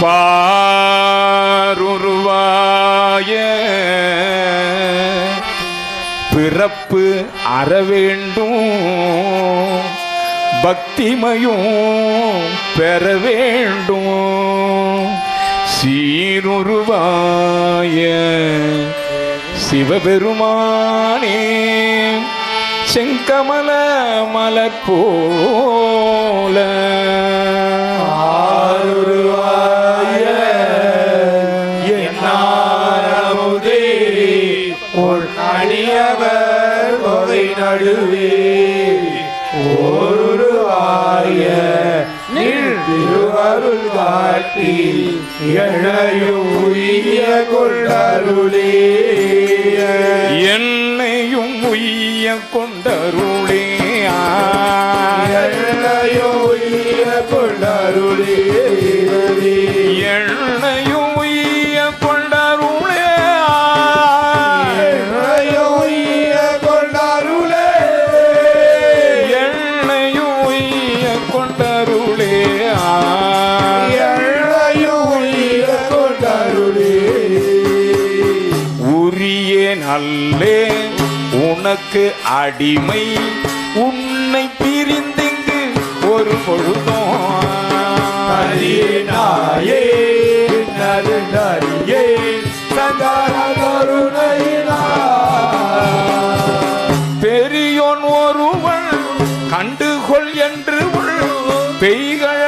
பாருருவாய. பிறப்பு அறவேண்டும் பக்திமையும் பெற வேண்டும் சீருருவாய சிவபெருமானே செங்கமல மலர் போல. அணியவர் தொகை நடுவே. ஓருருவாய நில் திருவருள் காட்டி எழையும் உய்ய கொண்டருளே. என்னையும் உய்ய கொண்டருளே. எழையும் உய்ய கொண்டருளே. என்னையும் உரிய நல்லே உனக்கு அடிமை. உன்னை பிரிந்திங்கு ஒரு பொழுதும். பெரியோன் ஒருவள் கண்டுகொள் என்று பெய்கள்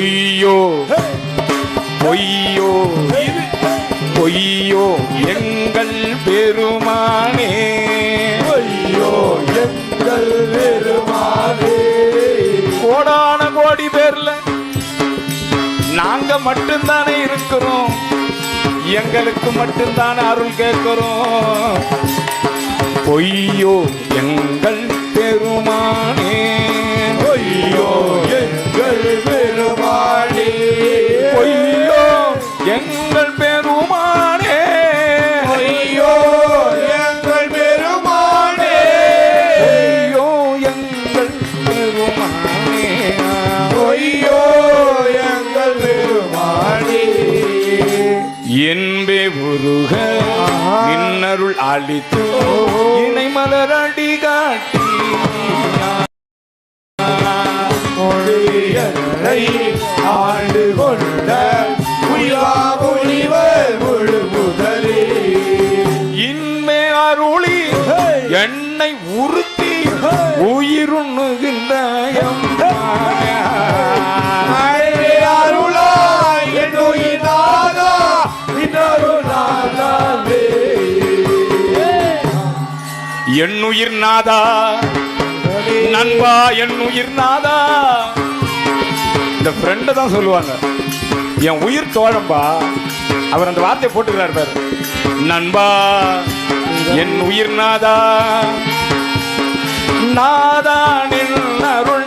பொய்யோ? பொய்யோ? பொய்யோ? எங்கள் பெருமானே. கோடான கோடி பேர்ல நாங்க மட்டும்தானே இருக்கிறோம். எங்களுக்கு மட்டும்தானே அருள் கேட்கிறோம். பொய்யோ? எங்கள் பெருமானே. என்பே உருக நின்னருள் அளித்து இணை மலரடி காட்டி மொழியனை ஆண்டு கொண்ட புலிவா புலிவர் முழு முதலே இன்மே அருளி என்னை உறுத்தி உயிருண்ணுகின்ற என்னுயிர் நாதா. நண்பா என்னுயிர் நாதா. இந்த ஃப்ரெண்டு தான் சொல்லுவாங்க. என் உயிர் தோழம்பா. அவர் அந்த வார்த்தையை போட்டுக்கிறார் பாரு. நண்பா. என் உயிர் நாதா. நாதா நின் அருள்